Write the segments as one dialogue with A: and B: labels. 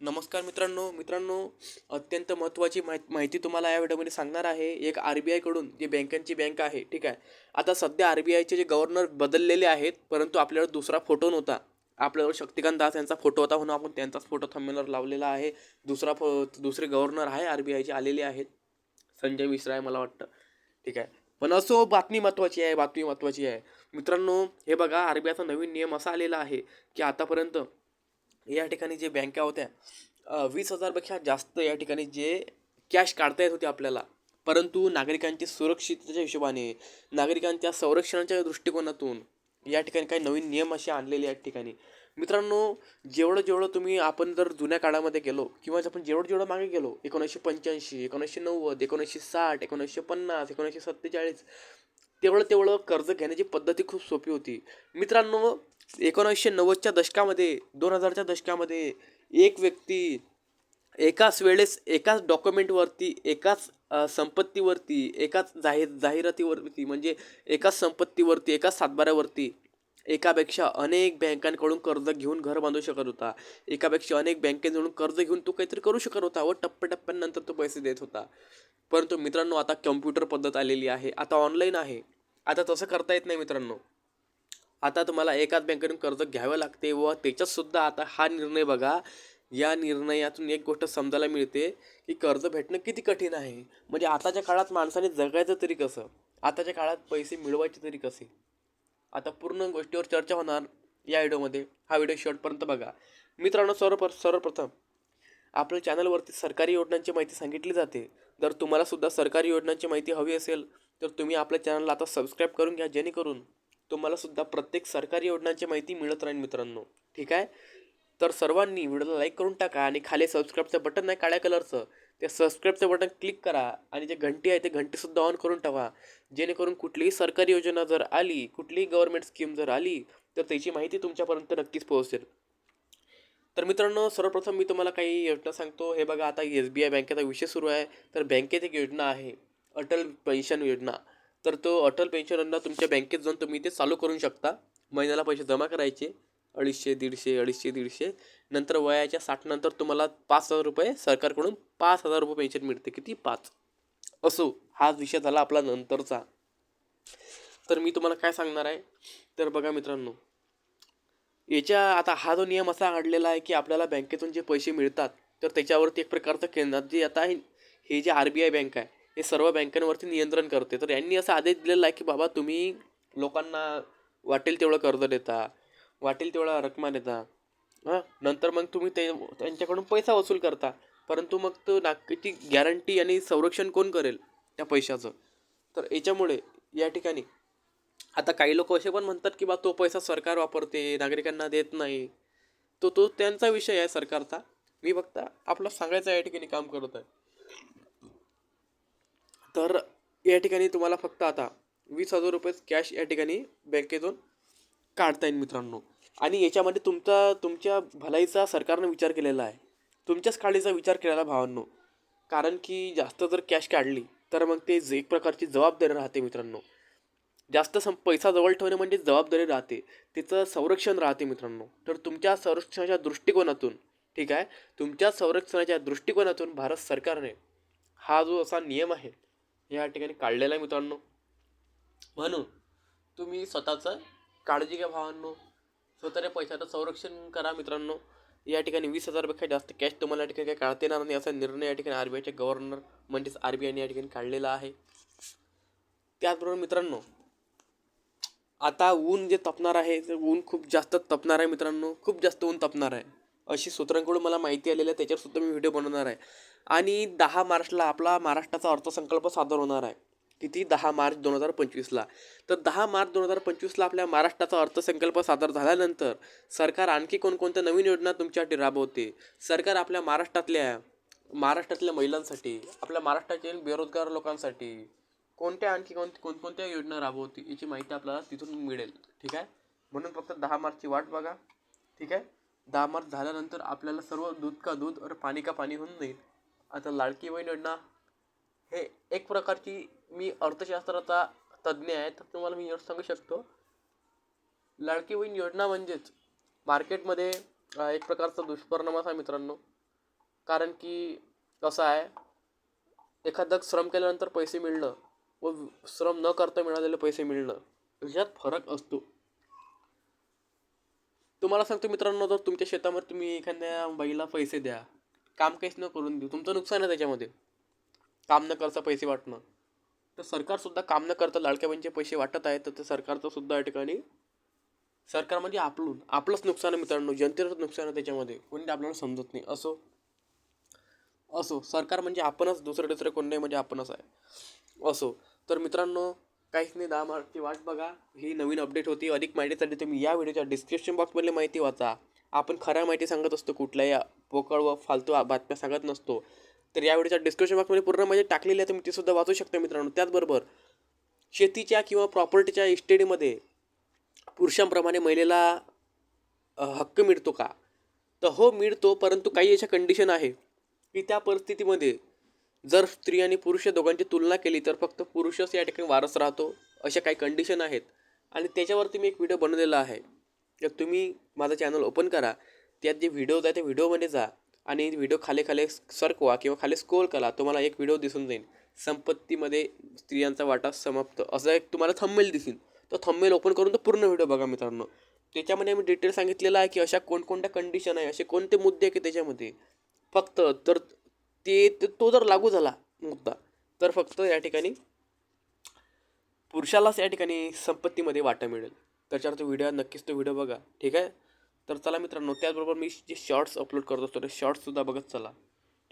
A: नमस्कार मित्रांनो. मित्रांनो अत्यंत महत्त्वाची माहि माहिती तुम्हाला या व्हिडिओमध्ये सांगणार आहे. एक आर बी आयकडून जे बँकांची बँक आहे ठीक आहे. आता सध्या आर बी आयचे जे गव्हर्नर बदललेले आहेत परंतु आपल्यावर दुसरा फोटो नव्हता. आपल्यावर शक्तिकांत दास यांचा फोटो होता म्हणून आपण त्यांचाच फोटो थंबनेलवर लावलेला आहे. दुसरा फो दुसरे गव्हर्नर आहे आर बी आयचे आलेले आहेत. संजय मिश्रा आहे मला वाटतं ठीक आहे. पण असो बातमी महत्त्वाची आहे बातमी महत्त्वाची आहे. मित्रांनो हे बघा आर बी आयचा नवीन नियम असा आलेला आहे की आतापर्यंत या ठिकाणी जे बँका होत्या वीस हजारपेक्षा जास्त या ठिकाणी जे कॅश काढता येत होते आपल्याला. परंतु नागरिकांची सुरक्षिततेच्या हिशोबाने नागरिकांच्या संरक्षणाच्या दृष्टिकोनातून या ठिकाणी काही नवीन नियम असे आणलेले आहेत ठिकाणी. मित्रांनो जेवढं जेवढं तुम्ही आपण जर जुन्या काळामध्ये गेलो किंवा आपण जेवढं जेवढं मागे गेलो एकोणीसशे पंच्याऐंशी एकोणीसशे नव्वद एकोणीसशे साठ एकोणीसशे पन्नास एकोणीसशे सत्तेचाळीस तेवढं तेवढं कर्ज घेण्याची पद्धती खूप सोपी होती. मित्रांनो एकोणीसशे नव्वदच्या दशकामध्ये दोन हजारच्या दशकामध्ये एक व्यक्ती एकाच वेळेस एकाच डॉक्युमेंटवरती एकाच संपत्तीवरती एकाच जाहीर जाहिरातीवरती म्हणजे एकाच संपत्तीवरती एकाच सातबाऱ्यावरती एकापेक्षा अनेक बँकांकडून कर्ज घेऊन घर बांधू शकत होता. एकापेक्षा अनेक बँकेजवळून कर्ज घेऊन तो काहीतरी करू शकत होता व टप्प्याटप्प्यानंतर तो पैसे देत होता. परंतु मित्रांनो आता कम्प्युटर पद्धत आलेली आहे आता ऑनलाईन आहे. आता तसं करता येत नाही मित्रांनो. आता तुम्हाला एकाच बँकेतून कर्ज घ्यावं लागते व त्याच्यातसुद्धा आता हा निर्णय बघा. या निर्णयातून एक गोष्ट समजायला मिळते की कर्ज भेटणं किती कठीण आहे. म्हणजे आताच्या काळात माणसाने जगायचं तरी कसं? आताच्या काळात पैसे मिळवायचे तरी कसे? आता पूर्ण गोष्टीवर चर्चा होणार या व्हिडिओमध्ये. हा व्हिडिओ शेवटपर्यंत बघा. मित्रांनो सर्व सर्वप्रथम आपल्या चॅनलवरती सरकारी योजनांची माहिती सांगितली जाते. जर तुम्हालासुद्धा सरकारी योजनांची माहिती हवी असेल तर तुम्ही आपल्या चॅनलला आता सबस्क्राईब करून घ्या जेणेकरून तुम्हाला सुद्धा प्रत्येक सरकारी योजनांची माहिती मिळत राहील मित्रांनो. ठीक आहे? तर सर्वांनी व्हिडिओला लाईक करून टाका आणि खाली सबस्क्राईबचं बटन आहे काळ्या कलरचं ते सबस्क्राईबचं बटन क्लिक करा आणि जे घंटी आहे ते घंटीसुद्धा ऑन करून ठेवा. जेणेकरून कुठलीही सरकारी योजना जर आली कुठलीही गव्हर्नमेंट स्कीम जर आली तर त्याची माहिती तुमच्यापर्यंत नक्कीच पोहोचेल. तर मित्रांनो सर्वप्रथम मी तुम्हाला काही योजना सांगतो. हे बघा आता एस बी आय बँकेचा विषय सुरू आहे. तर बँकेत एक योजना आहे. अटल पेन्शन योजना. तर तो अटल पेन्शन योजना तुमच्या बँकेत जाऊन तुम्ही ते चालू करू शकता. महिन्याला पैसे जमा करायचे अडीचशे दीडशे अडीचशे दीडशे. नंतर वयाच्या साठनंतर तुम्हाला पाच हजार रुपये सरकारकडून पाच हजार रुपये पेन्शन मिळते. किती? पाच. असो हा विषय झाला आपला नंतरचा. तर मी तुम्हाला काय सांगणार आहे? तर बघा मित्रांनो याच्या आता हा जो नियम असा आणलेला आहे की आपल्याला बँकेतून जे पैसे मिळतात तर त्याच्यावरती एक प्रकारचं केंद्रात जे आता हे हे जे आर बी आय बँक आहे हे सर्व बँकांवरती नियंत्रण करते. तर यांनी असा आदेश दिलेला आहे की बाबा तुम्ही लोकांना वाटेल तेवढं कर्ज देता वाटेल तेवढा रकमा देता. हां? नंतर मग तुम्ही ते त्यांच्याकडून पैसा वसूल करता. परंतु मग तो नागरिकची गॅरंटी आणि संरक्षण कोण करेल त्या पैशाचं? तर याच्यामुळे या ठिकाणी आता काही लोक असे पण म्हणतात की बा तो पैसा सरकार वापरते नागरिकांना देत नाही. तो तो त्यांचा विषय आहे सरकारचा. मी फक्त आपलं सांगायचं या ठिकाणी काम करत आहे. तर या ठिकाणी तुम्हाला फक्त आता वीस हजार रुपयेच कॅश या ठिकाणी बँकेतून काढता येईल मित्रांनो. आणि याच्यामध्ये तुमचा तुमच्या भलाईचा सरकारनं विचार केलेला आहे. तुमच्याच काळीचा विचार केलेला भावांनो. कारण की जास्त जर कॅश काढली तर मग ते जे- एक प्रकारची जबाबदारी राहते मित्रांनो. जास्त सं पैसा जवळ ठेवणे म्हणजे जबाबदारी राहते. तिचं संरक्षण राहते मित्रांनो. तर तुमच्या संरक्षणाच्या दृष्टिकोनातून ठीक आहे? तुमच्या संरक्षणाच्या दृष्टिकोनातून भारत सरकारने हा जो असा नियम आहे या ठिकाणी काढलेला आहे मित्रांनो. म्हणून तुम्ही स्वतःचं काळजी घ्या भावांनो. स्वतःच्या पैशाचं संरक्षण करा मित्रांनो. या ठिकाणी वीस हजारपेक्षा जास्त कॅश तुम्हाला या ठिकाणी काही काढता येणार नाही असा निर्णय या ठिकाणी आर बी आयचे गव्हर्नर म्हणजेच आर बी आयने या ठिकाणी काढलेला आहे. त्याचबरोबर मित्रांनो आता ऊन जे तपणार आहे ते ऊन खूप जास्त तपणार आहे मित्रांनो. खूप जास्त ऊन तपणार आहे. अशी सूत्रांकडून मला माहिती आलेली आहे त्याच्यावर सुद्धा मी व्हिडिओ बनवणार आहे. आणि दहा मार्चला आपला महाराष्ट्राचा अर्थसंकल्प सादर होणार आहे. किती? दहा मार्च दोन हजार पंचवीसला. तर दहा मार्च दोन हजार पंचवीसला आपल्या महाराष्ट्राचा अर्थसंकल्प सादर झाल्यानंतर सरकार आणखी कोणकोणत्या नवीन योजना तुमच्यासाठी राबवते? सरकार आपल्या महाराष्ट्रातल्या महाराष्ट्रातल्या महिलांसाठी आपल्या महाराष्ट्रातील बेरोजगार लोकांसाठी कोणत्या आणखी कोण कोणकोणत्या योजना राबवते याची माहिती आपल्याला तिथून मिळेल. ठीक आहे? म्हणून फक्त दहा मार्चची वाट बघा. ठीक आहे? दहा मार्च झाल्यानंतर आपल्याला सर्व दूध का दूध और पाणी का पाणी होऊन जाईल. आता लाडकी बहीण योजना हे एक प्रकारची मी अर्थशास्त्राचा तज्ज्ञ आहे तर तुम्हाला मी सांगू शकतो. लाडकी बहीण योजना म्हणजेच मार्केटमध्ये एक प्रकारचा दुष्परिणाम असा मित्रांनो. कारण की कसं आहे एखादं श्रम केल्यानंतर पैसे मिळणं व श्रम न करता मिळालेले पैसे मिळणं ह्यात फरक असतो. तुम्हाला सांगतो मित्रांनो जर तुमच्या शेतामध्ये तुम्ही एखाद्या बाईला पैसे द्या काम काहीच न करून देऊ. तुमचं नुकसान आहे त्याच्यामध्ये. काम न करता पैसे वाटणं. तर सरकारसुद्धा काम न करता लाडक्या बहिणीचे पैसे वाटत आहे तर ते सरकारचंसुद्धा या ठिकाणी सरकार म्हणजे आपलून आपलंच नुकसान आहे मित्रांनो. जनतेचंच नुकसान आहे त्याच्यामध्ये. कोणी आपल्याला समजत नाही. असो असो. सरकार म्हणजे आपणच. दुसरं दुसरं कोण नाही म्हणजे आपणच आहे. असो. तर मित्रांनो काहीच नाही. दहा मार्कची वाट बघा. ही नवीन अपडेट होती. अधिक माहितीसाठी तुम्ही या व्हिडिओच्या डिस्क्रिप्शन बॉक्समधली माहिती वाचा. आपण खऱ्या माहिती सांगत असतो कुठल्याही पोकळ व फालतू बातम्या सांगत नसतो. तर या व्हिडिओच्या डिस्क्रिप्शन बॉक्समध्ये पूर्ण म्हणजे टाकलेली आहे तुम्ही ती सुद्धा वाचू शकता मित्रांनो. त्याचबरोबर शेतीच्या किंवा प्रॉपर्टीच्या इस्टेडीमध्ये पुरुषांप्रमाणे महिलेला हक्क मिळतो का? तर हो मिळतो परंतु काही अशा कंडिशन आहे की त्या परिस्थितीमध्ये जर स्त्री आणि पुरुष या दोघांची तुलना केली तर फक्त पुरुषच या ठिकाणी वारस राहतो अशा काही कंडिशन आहेत. आणि त्याच्यावरती मी एक व्हिडिओ बनवलेला आहे. तर तुम्ही माझं चॅनल ओपन करा. त्यात जे व्हिडिओज आहे ते व्हिडिओमध्ये जा. आणि व्हिडिओ खाली खाली सरकवा किंवा खाली स्कोल करा तुम्हाला एक व्हिडिओ दिसून जाईल. संपत्तीमध्ये स्त्रियांचा वाटा समाप्त. असं एक तुम्हाला थंबेल दिसेल. तो थंबेल ओपन करून तो पूर्ण व्हिडिओ बघा मित्रांनो. त्याच्यामध्ये मी डिटेल सांगितलेलं आहे की अशा कोणकोणत्या कंडिशन आहे असे कोणते मुद्दे आहे की त्याच्यामध्ये. फक्त तर ते- तो जर लागू झाला मुद्दा तर फक्त या ठिकाणी पुरुषालाच या ठिकाणी संपत्तीमध्ये वाटा मिळेल. त्याच्यावर तो व्हिडिओ नक्कीच तो व्हिडिओ बघा. ठीक आहे? तर चला मित्रांनो त्याचबरोबर मी जे शॉर्ट्स अपलोड करत असतो ते शॉर्ट्ससुद्धा बघत चला.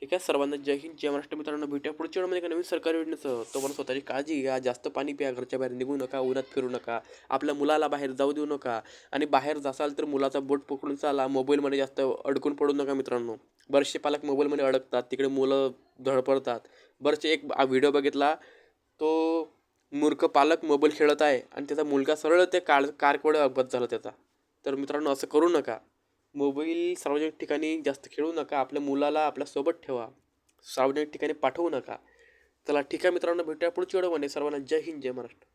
A: ठीक आहे? सर्वांना जय हिंद जय महाराष्ट्र. मित्रांनो भेटूया पुढच्या वेळेमध्ये एका नवीन सरकारी योजनेचं. तुम्हाला स्वतःची काळजी घ्या जास्त पाणी प्या घरच्या बाहेर निघू नका उन्हात फिरू नका आपल्या मुलाला बाहेर जाऊ देऊ नका आणि बाहेर जासाल तर मुलाचा बोट पकडून चाला मोबाईलमध्ये जास्त अडकून पडू नका मित्रांनो. बरेचसे पालक मोबाईलमध्ये अडकतात तिकडे मुलं धडपडतात. बरेचसे एक व्हिडिओ बघितला तो मूर्ख पालक मोबाईल खेळत आहे आणि त्याचा मुलगा सरळ ते कार कारकडे अपघात झाला त्याचा. तर मित्रांनो असं करू नका. मोबाईल सार्वजनिक ठिकाणी जास्त खेळू नका. आपल्या मुलाला आपल्यासोबत ठेवा. सार्वजनिक ठिकाणी पाठवू नका. चला ठीक आहे मित्रांनो भेटूया पुढच्या व्हिडिओमध्ये. सर्वांना जय हिंद जय महाराष्ट्र.